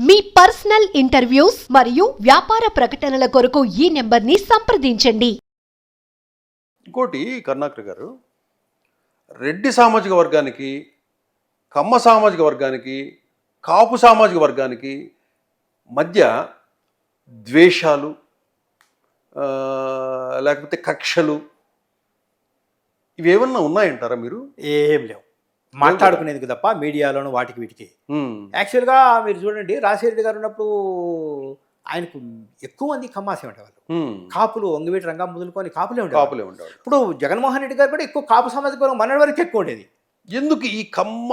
మీ personal interviews మరియు వ్యాపార ప్రకటనల కొరకు ఈ నెంబర్ని సంప్రదించండి. ఇంకోటి కరుణాకర్ గారు రెడ్డి సామాజిక వర్గానికి కమ్మ సామాజిక వర్గానికి కాపు సామాజిక వర్గానికి మధ్య ద్వేషాలు ఆ, లేకపోతే కక్షలు ఇవేమన్నా ఉన్నాయంటారా మీరు? ఏం లేవు. మాట్లాడుకునేందుకు తప్ప మీడియాలోను వాటికి వీటికి. యాక్చువల్గా మీరు చూడండి రాజశేఖర గారు ఉన్నప్పుడు ఆయనకు ఎక్కువ మంది కమ్మాసే ఉండేవాళ్ళు. కాపులు ఒంగివీటి రంగం మొదలుకొని కాపులే ఉండేవాళ్ళు. కాపులే ఉండేవాడు ఇప్పుడు జగన్మోహన్ రెడ్డి గారు కూడా ఎక్కువ కాపు సామాజిక వర్గం మన వరకు ఎక్కువ ఉండేది. ఎందుకు ఈ కమ్మ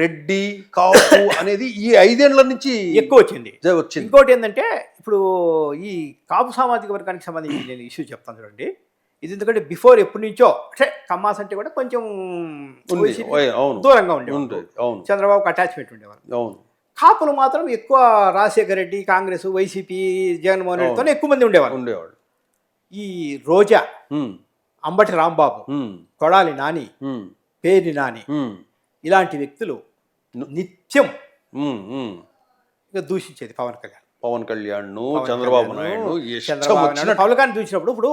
రెడ్డి కాపు అనేది ఈ ఐదేళ్ళ నుంచి ఎక్కువ వచ్చింది. వచ్చింది. ఇంకోటి ఏంటంటే ఇప్పుడు ఈ కాపు సామాజిక వర్గానికి సంబంధించి నేను ఇష్యూ చెప్తాను చూడండి. ఇది ఎందుకంటే బిఫోర్ ఎప్పటి నుంచో అంటే కమ్మాస్ అంటే కూడా కొంచెం దూరంగా ఉండేవాళ్ళు. ఉంటుంది అవును. చంద్రబాబుకి అటాచ్మెంట్ ఉండేవాళ్ళు. అవును. కాపులు మాత్రం ఎక్కువ రాజశేఖర రెడ్డి కాంగ్రెస్ వైసీపీ జగన్మోహన్ రెడ్డితో ఎక్కువ మంది ఉండేవాళ్ళు. ఉండేవాడు ఈ రోజా అంబటి రాంబాబు కొడాలి నాని పేర్ని నాని ఇలాంటి వ్యక్తులు నిత్యం. ఇక దూషించేది పవన్ కళ్యాణ్. పవన్ కళ్యాణ్ చంద్రబాబు నాయుడు పవన్ కళ్యాణ్ దూసినప్పుడు ఇప్పుడు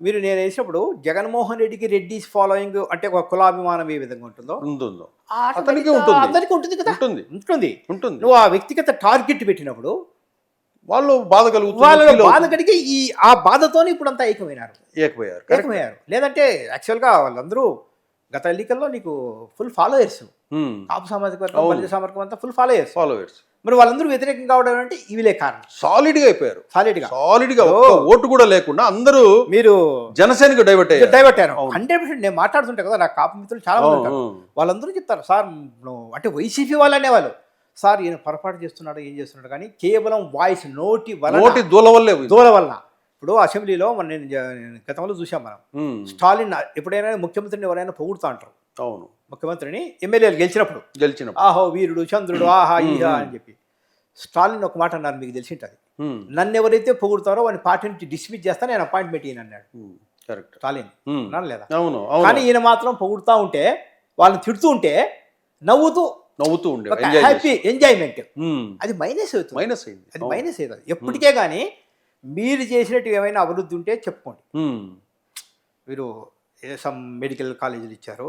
మీరు నేను వేసినప్పుడు జగన్మోహన్ రెడ్డికి రెడ్డిస్ ఫాలోయింగ్ అంటే ఒక కులాభిమానం ఏ విధంగా ఉంటుందో? ఉంటుందో. అతనికి ఉంటుంది. అందరికీ ఉంటుంది కదా? ఉంటుంది. ఉంటుంది. ఉంటుంది. నువ్వు ఆ వ్యక్తిగత టార్గెట్ పెట్టినప్పుడు వాళ్ళు బాధ కలుగుతుంది feel బాధ. కలిగి ఈ ఆ బాధతోనే ఇప్పుడు అంతా ఏకమైనారు Correct. ఏకమయ్యారు. లేదంటే యాక్చువల్గా వాళ్ళందరూ గత ఎన్నికల్లో నీకు ఫుల్ ఫాలోయర్స్ కాపు సామాజిక వర్గం. బలిజ సామాజిక అంతా ఫుల్ ఫాలోయర్స్ followers. మరి వాళ్ళందరూ వ్యతిరేకం కావడం అంటే ఇవిలే కారణం. సాలిడ్గా అయిపోయారు. సాలిడ్గా. సాలిడ్గా ఓటు కూడా లేకుండా అందరూ మీరు జనసేనకు డైవర్ట్ అయ్యారు. డైవర్ట్ అయ్యారు. హండ్రెడ్ పర్సెంట్ నేను మాట్లాడుతుంటా కదా నా కాపు మిత్రులు చాలా మంది ఉంటారు. వాళ్ళందరూ చెప్తారు సార్ అంటే వైసీపీ వాళ్ళు అనేవాళ్ళు సార్ ఈయన పొరపాటు చేస్తున్నాడు ఏం చేస్తున్నాడు? కానీ కేవలం వాయిస్ నోటి వలన నోటి దూల వల్లే. దూల వలన. ఇప్పుడు అసెంబ్లీలో మన నేను గతంలో చూసాం మనం. స్టాలిన్ ఎప్పుడైనా ముఖ్యమంత్రిని ఎవరైనా పొగుడుతూ అంటారు. అవును. ముఖ్యమంత్రిని ఎమ్మెల్యేలు గెలిచినప్పుడు. గెలిచినప్పుడు. ఆహో వీరుడు చంద్రుడు ఆహా ఈహా అని చెప్పి. స్టాలిన్ ఒక మాట అన్నారు మీకు తెలిసి ఉంటుంది ఉమ్, నన్ను ఎవరైతే పొగుడుతారో వాని పార్టీ నుంచి డిస్మిస్ చేస్తా నేను అపాయింట్మెంట్ ఈయన అన్నాడు. కరెక్ట్. స్టాలిన్. లేదా? అవును కానీ ఈయన మాత్రం పొగుడుతూ ఉంటే వాళ్ళని తిడుతూ ఉంటే నవ్వుతూ నవ్వుతూ ఉండే హ్యాపీ ఎంజాయ్మెంట్. అది మైనస్ అవుతుంది. మైనస్ అయింది. అది. మైనస్ అవుతుంది. ఎప్పటికే కానీ మీరు చేసినట్టు ఏమైనా అభివృద్ధి ఉంటే చెప్పుకోండి. మీరు సమ్ మెడికల్ కాలేజీలు ఇచ్చారు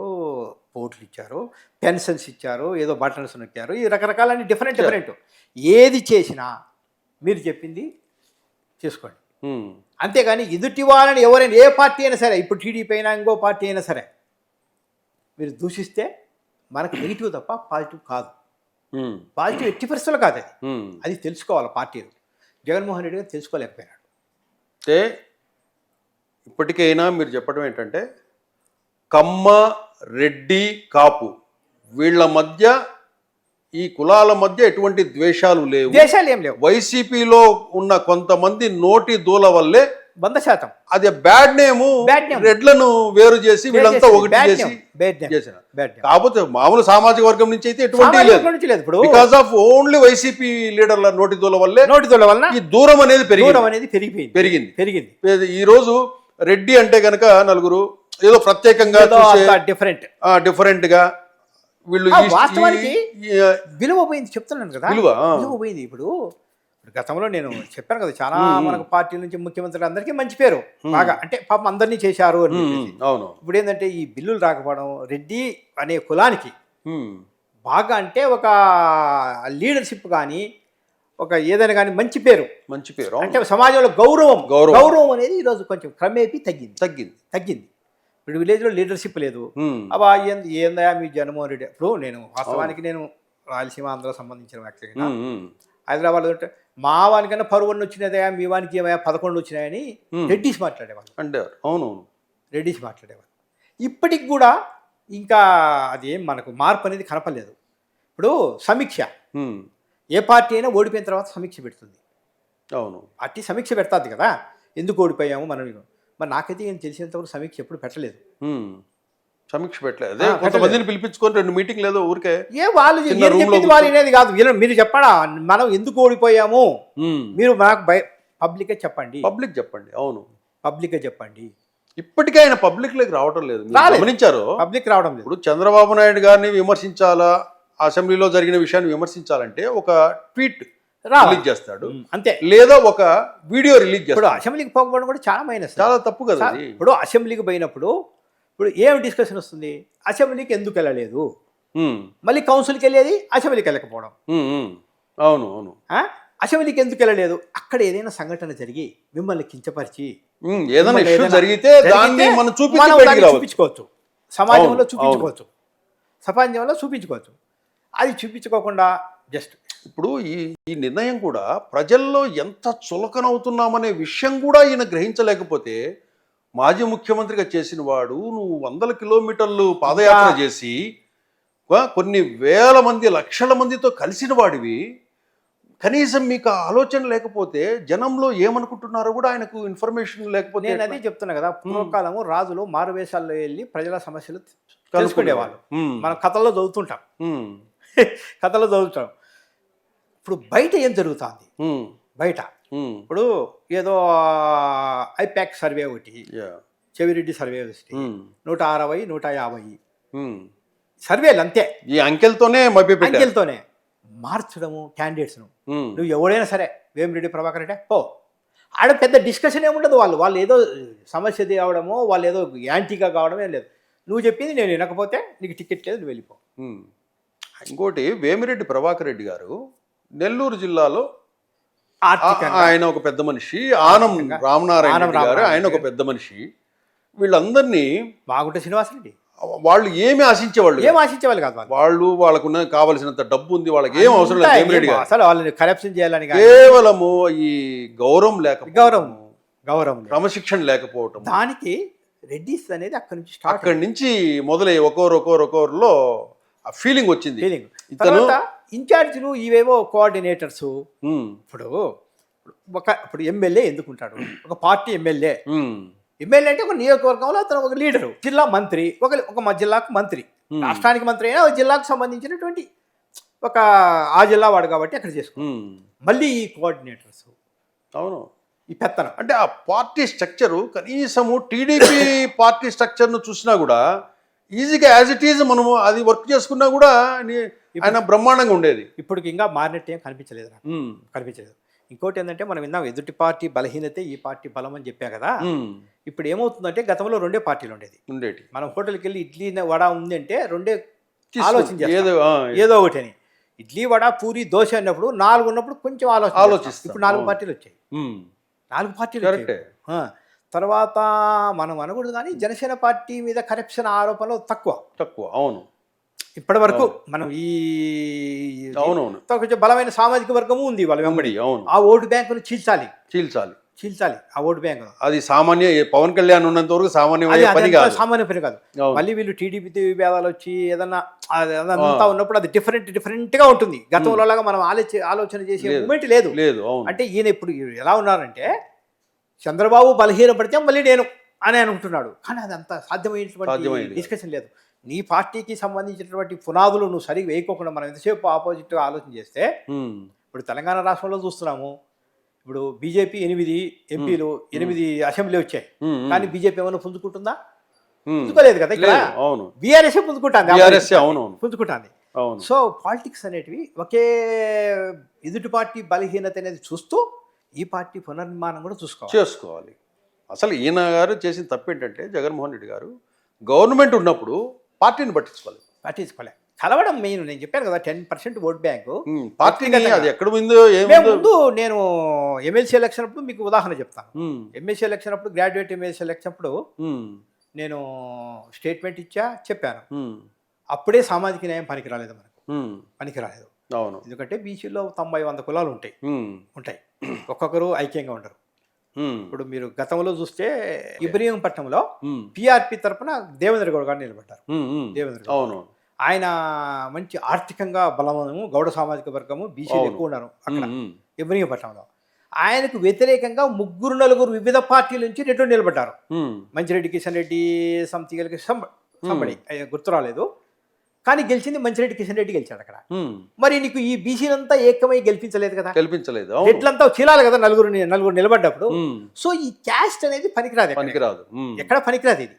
పోర్టులు ఇచ్చారు పెన్షన్స్ ఇచ్చారు ఏదో బటన్స్ ఇచ్చారు ఈ రకరకాలని డిఫరెంట్ డిఫరెంట్ ఏది చేసినా మీరు చెప్పింది చేసుకోండి. అంతేగాని ఎదుటి వాళ్ళని ఎవరైనా ఏ పార్టీ అయినా సరే ఇప్పుడు టీడీపీ అయినా ఇంకో పార్టీ అయినా సరే మీరు దూషిస్తే మనకు నెగిటివ్ తప్ప పాజిటివ్ కాదు. పాజిటివ్ ఎట్టి పరిస్థితులు కాదు అది. అది తెలుసుకోవాలి పార్టీలు. జగన్మోహన్ రెడ్డి గారు తెలుసుకోలేకపోయినాడు. ఇప్పటికైనా మీరు చెప్పడం ఏంటంటే కమ్మ రెడ్డి కాపు వీళ్ళ మధ్య ఈ కులాల మధ్య ఎటువంటి ద్వేషాలు లేవు. దేశాలు ఏం లేవు. వైసీపీలో ఉన్న కొంతమంది నోటి దూల వల్లే వంద శాతం. అది బ్యాడ్ నేము. రెడ్లను వేరు చేసి వీళ్ళంతా ఒకటి చేసి. చేసిన. కాకపోతే మామూలు సామాజిక వర్గం నుంచి అయితే ఎటువంటి లేదు. బికాస్ ఆఫ్ ఓన్లీ వైసీపీ లీడర్ల నోటి దూల వల్లే నోటి దొల వలన ఈ దూరం అనేది పెరిగింది. అనేది పెరిగిపోయింది. పెరిగింది. పెరిగింది. ఈ రోజు రెడ్డి అంటే గనక నలుగురు ఏదో ప్రత్యేకంగా డిఫరెంట్ డిఫరెంట్గా వీళ్ళు వాస్తవానికి విలువ పోయింది చెప్తున్నాను కదా. విలువ. విలువ పోయింది ఇప్పుడు. గతంలో నేను చెప్పాను కదా చాలా మనకు పార్టీ నుంచి ముఖ్యమంత్రులు అందరికీ మంచి పేరు. బాగా అంటే పాపం అందరినీ చేశారు అని. అవును. ఇప్పుడు ఏంటంటే ఈ బిల్లులు రాకపోవడం రెడ్డి అనే కులానికి బాగా అంటే ఒక లీడర్షిప్ కానీ ఒక ఏదైనా కానీ మంచి పేరు. మంచి పేరు. అంటే సమాజంలో గౌరవం. గౌరవం. గౌరవం అనేది ఈరోజు కొంచెం క్రమేపీ తగ్గింది. తగ్గింది. తగ్గింది. ఇప్పుడు విలేజ్లో లీడర్షిప్ లేదు. అబ్బా ఏంది మీ జగన్మోహన్ రెడ్డి? ఇప్పుడు నేను వాస్తవానికి నేను రాయలసీమ ఆంధ్ర సంబంధించిన ఉమ్, హైదరాబాద్ మా వానికన్నా పరువన్న వచ్చినదయా మీ వానికి ఏమయ్యా పదకొండు వచ్చినాయని. రెడ్డిస్ మాట్లాడేవాళ్ళు. అంటే అవును అవును రెడ్డిస్ మాట్లాడేవాళ్ళు. ఇప్పటికి కూడా ఇంకా అది మనకు మార్పు అనేది కనపలేదు ఇప్పుడు సమీక్ష. ఏ పార్టీ అయినా ఓడిపోయిన తర్వాత సమీక్ష పెడుతుంది. అవును. పార్టీ సమీక్ష పెడతాది కదా. ఎందుకు ఓడిపోయాము మనం? మరి నాకైతే ఏం తెలిసినంతవరకు సమీక్ష ఎప్పుడు పెట్టలేదు. సమీక్ష పెట్టలేదు. కొంతమందిని పిలిపించుకొని రెండు మీటింగ్ లేదో ఊరికే ఏ వాళ్ళు చెప్పింది వాళ్ళు వినేది కాదు. వీళ్ళ- మీరు చెప్పడా మనం ఎందుకు ఓడిపోయాము? మీరు నాకు బయ పబ్లికే చెప్పండి. పబ్లిక్ చెప్పండి. అవును. పబ్లికే చెప్పండి. ఇప్పటికీ ఆయన పబ్లిక్లోకి రావటం లేదు. గమనించారు? పబ్లిక్ రావడం లేదు. ఇప్పుడు చంద్రబాబు నాయుడు గారిని విమర్శించాలా? అసెంబ్లీలో జరిగిన విషయాన్ని విమర్శించాలంటే ఒక ట్వీట్. రిలీజ్ చేస్తాడు. అంతే. లేదా ఒక వీడియో రిలీజ్ చేస్తాడు. అసెంబ్లీకి పోకపోవడం కూడా చాలా మైనస్ చాలా తప్పు కదా ఇప్పుడు అసెంబ్లీకి పోయినప్పుడు ఇప్పుడు ఏం డిస్కషన్ వస్తుంది? అసెంబ్లీకి ఎందుకు వెళ్ళలేదు? మళ్ళీ కౌన్సిల్కి వెళ్ళేది? అసెంబ్లీకి వెళ్ళకపోవడం. అవును అవును? అసెంబ్లీకి ఎందుకు వెళ్ళలేదు? అక్కడ ఏదైనా సంఘటన జరిగి మిమ్మల్ని కించపరిచి ఏదైనా ఇష్యూ జరిగితే దాన్ని మనం చూపించుకోవచ్చు. సమాజంలో చూపించుకోవచ్చు. సమాజంలో చూపించుకోవచ్చు. అది చూపించుకోకుండా జస్ట్ ఇప్పుడు ఈ ఈ నిర్ణయం కూడా ప్రజల్లో ఎంత చులకనవుతున్నామనే విషయం కూడా ఈయన గ్రహించలేకపోతే మాజీ ముఖ్యమంత్రిగా చేసిన వాడు నువ్వు వందల కిలోమీటర్లు పాదయాత్ర చేసి కొన్ని వేల మంది లక్షల మందితో కలిసిన వాడివి. కనీసం మీకు ఆలోచన లేకపోతే జనంలో ఏమనుకుంటున్నారో కూడా ఆయనకు ఇన్ఫర్మేషన్ లేకపోతే నేను? అదే చెప్తున్నా కదా పూర్వకాలము రాజులు మారువేషాల్లో వెళ్ళి ప్రజల సమస్యలు తెలుసుకునేవాళ్ళు. మనం కథల్లో చదువుతుంటాం. కథలో చదువుతాం. ఇప్పుడు బయట ఏం జరుగుతుంది? బయట. ఇప్పుడు ఏదో ఐపాక్ సర్వే ఒకటి చెవిరెడ్డి సర్వే ఒకటి నూట అరవై నూట యాభై. సర్వేలు అంతే. ఈ అంకెలతోనే అంకెలతోనే. మార్చడము క్యాండిడేట్స్ను. నువ్వు ఎవడైనా సరే వేమిరెడ్డి ప్రభాకర్ అంటే పో. ఆడ పెద్ద డిస్కషన్ ఏముండదు వాళ్ళు. వాళ్ళు ఏదో సమస్య కావడమో వాళ్ళు ఏదో యాంటీగా కావడమే లేదు. నువ్వు చెప్పింది నేను వినకపోతే నీకు టికెట్ లేదు నువ్వు వెళ్ళిపో. ఇంకోటి వేమిరెడ్డి ప్రభాకర్ రెడ్డి గారు నెల్లూరు జిల్లాలో ఆయన ఒక పెద్ద మనిషి ఆనం రామనారాయణ రెడ్డి గారు ఆయన ఒక పెద్ద మనిషి. వీళ్ళందరినీ మాగుంట శ్రీనివాసరెడ్డి వాళ్ళు ఏమి ఆశించేవాళ్ళు ఏం. ఆశించేవాళ్ళు కాదు వాళ్ళు. వాళ్ళు వాళ్ళకున్న కావలసినంత డబ్బు ఉంది వాళ్ళకి ఏం అవసరం లేదు. వేమిరెడ్డి గారు. అసలు వాళ్ళని కరప్షన్ చేయాలని కేవలము ఈ గౌరవం లేకపోవడం గౌరవం గౌరవం. క్రమశిక్షణ లేకపోవటం. దానికి రెడ్డిస్ అనేది అక్కడి నుంచి అక్కడి నుంచి మొదలై ఒక్కొరు ఒక్కొరు ఒక్కొరులో ఆ ఫీలింగ్ వచ్చింది. ఫీలింగ్ ఇతను తర్వాత ఇన్ఛార్జీలు ఇవేవో కోఆర్డినేటర్స్ ఉమ్, ఇప్పుడు ఒక ఇప్పుడు ఎమ్మెల్యే ఎందుకుంటాడు? ఒక పార్టీ ఎమ్మెల్యే ఎమ్మెల్యే అంటే ఒక నియోజకవర్గంలో అతను ఒక లీడరు జిల్లా మంత్రి ఒక ఒక మ- జిల్లాకు మంత్రి. Hmm. రాష్ట్రానికి మంత్రి అయినా ఒక జిల్లాకు సంబంధించినటువంటి ఒక ఆ జిల్లా వాడు కాబట్టి అక్కడ చేసుకో. మళ్ళీ ఈ కోఆర్డినేటర్స్ అవును. ఈ పెత్తనం. అంటే ఆ పార్టీ స్ట్రక్చరు కనీసము టీడీపీ పార్టీ స్ట్రక్చర్ను చూసినా కూడా ఈజీగా యాజ్ ఇట్ ఈజ్ మనము అది వర్క్ చేసుకున్నా కూడా ఆయన బ్రహ్మాండంగా ఉండేది. ఇప్పుడు ఇంకా మారినట్టు ఏం కనిపించలేదు కనిపించలేదు. ఇంకోటి ఏంటంటే మనం విన్నాం ఎదుటి పార్టీ బలహీనతే ఈ పార్టీ బలం అని చెప్పా కదా. ఇప్పుడు ఏమవుతుందంటే గతంలో రెండే పార్టీలు ఉండేది. ఉండేటి. మనం హోటల్కి వెళ్ళి ఇడ్లీ వడ ఉంది అంటే రెండే ఆలోచన. ఏదో ఏదో. ఒకటి అని ఇడ్లీ వడ పూరి దోశ అన్నప్పుడు నాలుగు ఉన్నప్పుడు కొంచెం ఆలోచన ఆలోచిస్తాం. చేస్తాం. ఇప్పుడు నాలుగు. పార్టీలు వచ్చాయి. నాలుగు పార్టీలు కరెక్టే. తర్వాత మనం అనకూడదు కానీ జనసేన పార్టీ మీద కరప్షన్ ఆరోపణలు తక్కువ. తక్కువ అవును. ఇప్పటి వరకు మనం ఈ అవునవును. కొంచెం బలమైన సామాజిక వర్గము ఉంది వాళ్ళ వెంబడి. అవును. ఆ ఓటు బ్యాంకును చీల్చాలి. చీల్చాలి. చీల్చాలి ఆ ఓటు బ్యాంకు అది సామాన్య పవన్ కళ్యాణ్ ఉన్నంత వరకు పని కాదు. సామాన్య పని కాదు. మళ్ళీ వీళ్ళు టీడీపీ విభేదాలు వచ్చి ఏదన్నా అదంతా ఉన్నప్పుడు అది డిఫరెంట్ డిఫరెంట్గా ఉంటుంది. గతంలో మనం ఆలోచన ఆలోచన చేసే. మూమెంట్ లేదు. లేదు అంటే ఈయన ఇప్పుడు ఎలా ఉన్నారంటే చంద్రబాబు బలహీనపడితే మళ్ళీ నేను అని అనుకుంటున్నాడు కానీ అది అంత సాధ్యమైనటువంటి. డిస్కషన్ లేదు. నీ పార్టీకి సంబంధించినటువంటి పునాదులు నువ్వు సరిగ్గా వేయకోకుండా మనం ఎంతసేపు ఆపోజిట్గా ఆలోచన చేస్తే ఇప్పుడు తెలంగాణ రాష్ట్రంలో చూస్తున్నాము. ఇప్పుడు బీజేపీ ఎనిమిది ఎంపీలు ఎనిమిది అసెంబ్లీ వచ్చాయి. కానీ బీజేపీ ఏమైనా పుంజుకుంటుందా. పుంజుకోలేదు కదా ఇక్కడ? అవును. బీఆర్ఎస్ పుంజుకుంటాంది. అవును. సో పాలిటిక్స్ అనేటివి ఒకే ఎదుటి పార్టీ బలహీనత అనేది చూస్తూ ఈ పార్టీ పునర్నిర్మాణం కూడా చూసుకోవాలి. చేసుకోవాలి. అసలు ఈయన గారు చేసిన తప్పు ఏంటంటే జగన్మోహన్ రెడ్డి గారు గవర్నమెంట్ ఉన్నప్పుడు పార్టీని పట్టించుకోవాలి పట్టించుకోలే. కలవడం మెయిన్. నేను చెప్పాను కదా టెన్ పర్సెంట్ ఓట్ బ్యాంకు. వ్యక్తిగతంగా. అది ఎక్కడ ఉందో ఏముందో ముందు నేను ఎమ్మెల్సీ ఎలక్షన్ అప్పుడు మీకు ఉదాహరణ చెప్తాను. ఎమ్మెల్సీ ఎలక్షన్ అప్పుడు గ్రాడ్యుయేట్ ఎమ్మెల్సీ ఎలక్షన్ అప్పుడు నేను స్టేట్మెంట్ ఇచ్చా చెప్పాను. అప్పుడే సామాజిక న్యాయం పనికి రాలేదు మనకు. పనికి రాలేదు అవును. ఎందుకంటే బీసీలో తొంభై వంద కులాలు ఉంటాయి. ఉంటాయి. ఒక్కొక్కరు ఐక్యంగా ఉండరు. ఇప్పుడు మీరు గతంలో చూస్తే ఇబ్రహీంపట్నంలో పిఆర్పి తరపున దేవేంద్ర గౌడ్ గారు నిలబడ్డారు. దేవేంద్ర గౌడ్. అవును. ఆయన మంచి ఆర్థికంగా బలము గౌడ సామాజిక వర్గము బీసీలు అవును. ఎక్కువ ఉన్నారు అక్కడ. ఇబ్రహీంపట్నంలో. ఆయనకు వ్యతిరేకంగా ముగ్గురు నలుగురు వివిధ పార్టీల నుంచి రెడ్డి నిలబడ్డారు. Manchireddy Kishan Reddy something somebody. గుర్తు రాలేదు. కానీ గెలిచింది మంచిరెడ్డి కిషన్ రెడ్డి గెలిచాడు అక్కడ. మరి నీకు ఈ బీసీలంతా ఏకమై గెలిపించలేదు కదా? కల్పించలేదు అవును. రెడ్లంతా చీలాలి కదా నలుగురు నలుగురు నిలబడ్డప్పుడు? సో ఈ క్యాస్ట్ అనేది పనికిరాదు. పనికిరాదు. ఎక్కడ పనికిరాదు ఇది.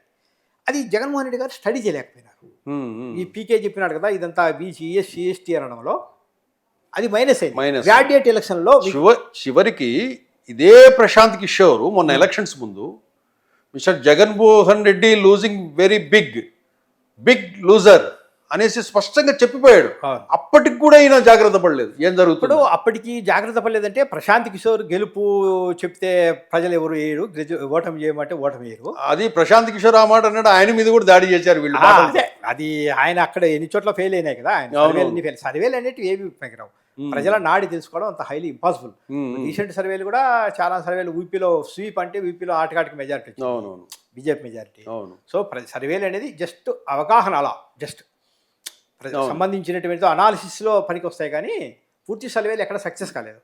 అది జగన్మోహన్ రెడ్డి గారు స్టడీ చేయలేకపోయినారు. ఈ పీకే చెప్పినాడు కదా ఇదంతా బీసీ ఎస్సీ ఎస్టీ అనడంలో. అది మైనస్ అయింది. గ్రాడ్యుయేట్ ఎలక్షన్లో మీకు చివ చివరికి ఇదే ప్రశాంత్ కిషోర్ మొన్న ఎలక్షన్స్ ముందు mister Jaganmohan Reddy losing very big big loser అనేసి స్పష్టంగా చెప్పిపోయాడు అవును. అప్పటికి కూడా ఈయన జాగ్రత్త పడలేదు ఏం జరుగుతుంది అప్పటికి జాగ్రత్త పడలేదంటే ప్రశాంత్ కిషోర్ గెలుపు చెప్తే ప్రజలు ఎవరు వేయరు ఓటమి చేయమంటే ఓటమి వేయరు అది ప్రశాంత్ కిషోర్ ఆ మాట అన్నాడు ఆయన మీద కూడా దాడి చేశారు వీళ్ళు అదే ఆయన అక్కడ ఎన్ని చోట్ల ఫెయిల్ అయినాయి కదా ఆయన అవును. సర్వేలు అన్ని ఫెయిల్ సర్వేలు అనేవి ఏవి ఉమ్. ప్రజల నాడి తెలుసుకోవడం అంత హైలీ ఇంపాసిబుల్. రీసెంట్ సర్వేలు కూడా చాలా సర్వేలు ఊపీలో స్వీప్ అంటే ఊపీలో ఆటకాటికి మెజారిటీ అవునవును బీజేపీ మెజారిటీ అవును సో సర్వేలు అనేది జస్ట్ అవగాహన అలా జస్ట్ అవును. సంబంధించినటువంటి అనాలిసిస్లో పనికి వస్తాయి కానీ పూర్తి సర్వేలు ఎక్కడ సక్సెస్ కాలేదు.